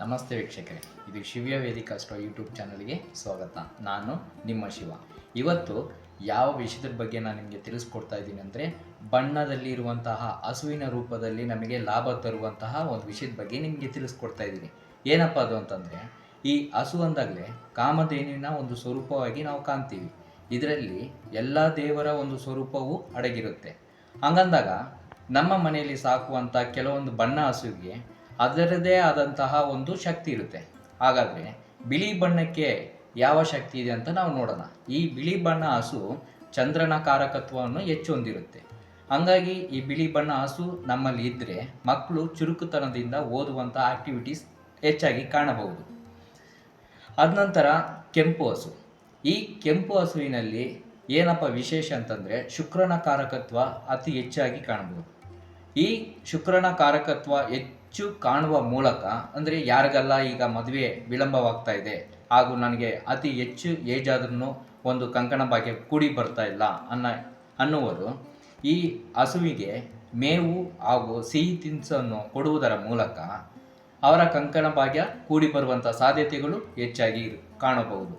ನಮಸ್ತೆ ವೀಕ್ಷಕರೇ, ಇದು ಶಿವ್ಯ ವೇದಿಕಾ ಸ್ಟೋ ಯೂಟ್ಯೂಬ್ ಚಾನಲ್ಗೆ ಸ್ವಾಗತ. ನಾನು ನಿಮ್ಮ ಶಿವ. ಇವತ್ತು ಯಾವ ವಿಷಯದ ಬಗ್ಗೆ ನಾನು ನಿಮಗೆ ತಿಳಿಸ್ಕೊಡ್ತಾ ಇದ್ದೀನಿ ಅಂದರೆ, ಬಣ್ಣದಲ್ಲಿ ಇರುವಂತಹ ಹಸುವಿನ ರೂಪದಲ್ಲಿ ನಮಗೆ ಲಾಭ ತರುವಂತಹ ಒಂದು ವಿಷಯದ ಬಗ್ಗೆ ನಿಮಗೆ ತಿಳಿಸ್ಕೊಡ್ತಾ ಇದ್ದೀನಿ. ಏನಪ್ಪ ಅದು ಅಂತಂದರೆ, ಈ ಹಸು ಅಂದಾಗಲೇ ಕಾಮಧೇನುವಿನ ಒಂದು ಸ್ವರೂಪವಾಗಿ ನಾವು ಕಾಣ್ತೀವಿ. ಇದರಲ್ಲಿ ಎಲ್ಲ ದೇವರ ಒಂದು ಸ್ವರೂಪವೂ ಅಡಗಿರುತ್ತೆ. ಹಂಗಂದಾಗ ನಮ್ಮ ಮನೆಯಲ್ಲಿ ಸಾಕುವಂಥ ಕೆಲವೊಂದು ಬಣ್ಣ ಹಸುವಿಗೆ ಅದರದೇ ಆದಂತಹ ಒಂದು ಶಕ್ತಿ ಇರುತ್ತೆ. ಹಾಗಾದರೆ ಬಿಳಿ ಬಣ್ಣಕ್ಕೆ ಯಾವ ಶಕ್ತಿ ಇದೆ ಅಂತ ನಾವು ನೋಡೋಣ. ಈ ಬಿಳಿ ಬಣ್ಣ ಹಸು ಚಂದ್ರನ ಕಾರಕತ್ವವನ್ನು ಹೆಚ್ಚು ಹೊಂದಿರುತ್ತೆ ಹಂಗಾಗಿ ಈ ಬಿಳಿ ಬಣ್ಣ ಹಸು ನಮ್ಮಲ್ಲಿ ಇದ್ದರೆ ಮಕ್ಕಳು ಚುರುಕುತನದಿಂದ ಓದುವಂಥ ಆಕ್ಟಿವಿಟೀಸ್ ಹೆಚ್ಚಾಗಿ ಕಾಣಬಹುದು. ಅದ ನಂತರ ಕೆಂಪು ಹಸು. ಈ ಕೆಂಪು ಹಸುವಿನಲ್ಲಿ ಏನಪ್ಪ ವಿಶೇಷ ಅಂತಂದರೆ ಶುಕ್ರನ ಕಾರಕತ್ವ ಅತಿ ಹೆಚ್ಚಾಗಿ ಕಾಣಬಹುದು. ಈ ಶುಕ್ರನ ಕಾರಕತ್ವ ಹೆಚ್ಚು ಕಾಣುವ ಮೂಲಕ, ಅಂದರೆ ಯಾರಿಗೆಲ್ಲ ಈಗ ಮದುವೆ ವಿಳಂಬವಾಗ್ತಾ ಇದೆ, ಹಾಗೂ ನನಗೆ ಅತಿ ಹೆಚ್ಚು ಏಜ್ ಆದ್ರೂ ಒಂದು ಕಂಕಣ ಭಾಗ್ಯ ಕೂಡಿ ಬರ್ತಾ ಇಲ್ಲ ಅನ್ನ, ಅನ್ನುವರು, ಈ ಹಸುವಿಗೆ ಮೇವು ಹಾಗೂ ಸಿಹಿ ತಿನಿಸನ್ನು ಕೊಡುವುದರ ಮೂಲಕ ಅವರ ಕಂಕಣ ಭಾಗ್ಯ ಕೂಡಿ ಬರುವಂಥ ಸಾಧ್ಯತೆಗಳು ಹೆಚ್ಚಾಗಿ ಕಾಣಬಹುದು.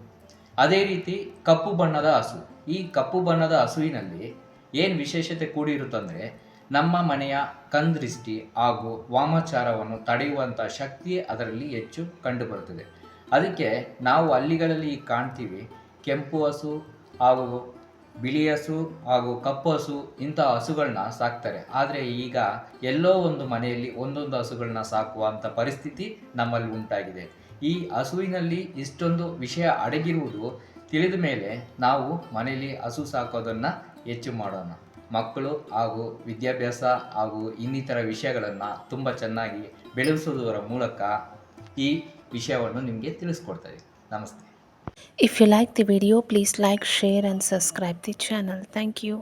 ಅದೇ ರೀತಿ ಕಪ್ಪು ಬಣ್ಣದ ಹಸು, ಈ ಕಪ್ಪು ಬಣ್ಣದ ಹಸುವಿನಲ್ಲಿ ಏನು ವಿಶೇಷತೆ ಕೂಡಿರುತ್ತಂದರೆ ನಮ್ಮ ಮನೆಯ ಕಂದೃಷ್ಟಿ ಹಾಗೂ ವಾಮಾಚಾರವನ್ನು ತಡೆಯುವಂಥ ಶಕ್ತಿ ಅದರಲ್ಲಿ ಹೆಚ್ಚು ಕಂಡುಬರುತ್ತದೆ. ಅದಕ್ಕೆ ನಾವು ಹಳ್ಳಿಗಳಲ್ಲಿ ಕಾಣ್ತೀವಿ. ಕೆಂಪು ಹಸು ಹಾಗೂ ಬಿಳಿ ಹಸು ಹಾಗೂ ಕಪ್ಪು ಹಸು ಇಂಥ ಹಸುಗಳನ್ನ ಸಾಕ್ತಾರೆ. ಆದರೆ ಈಗ ಎಲ್ಲೋ ಒಂದು ಮನೆಯಲ್ಲಿ ಒಂದೊಂದು ಹಸುಗಳನ್ನ ಸಾಕುವಂಥ ಪರಿಸ್ಥಿತಿ ನಮ್ಮಲ್ಲಿ ಉಂಟಾಗಿದೆ. ಈ ಹಸುವಿನಲ್ಲಿ ಇಷ್ಟೊಂದು ವಿಷಯ ಅಡಗಿರುವುದು ತಿಳಿದ ಮೇಲೆ ನಾವು ಮನೆಯಲ್ಲಿ ಹಸು ಸಾಕೋದನ್ನು ಹೆಚ್ಚು ಮಾಡೋಣ. ಮಕ್ಕಳು ಹಾಗೂ ವಿದ್ಯಾಭ್ಯಾಸ ಹಾಗೂ ಇನ್ನಿತರ ವಿಷಯಗಳನ್ನು ತುಂಬ ಚೆನ್ನಾಗಿ ಬೆಳೆಸುವುದರ ಮೂಲಕ ಈ ವಿಷಯವನ್ನು ನಿಮಗೆ ತಿಳಿಸ್ಕೊಡ್ತಾ ಇದ್ದೀನಿ ನಮಸ್ತೆ. If you like the video please like share and subscribe the channel thank you.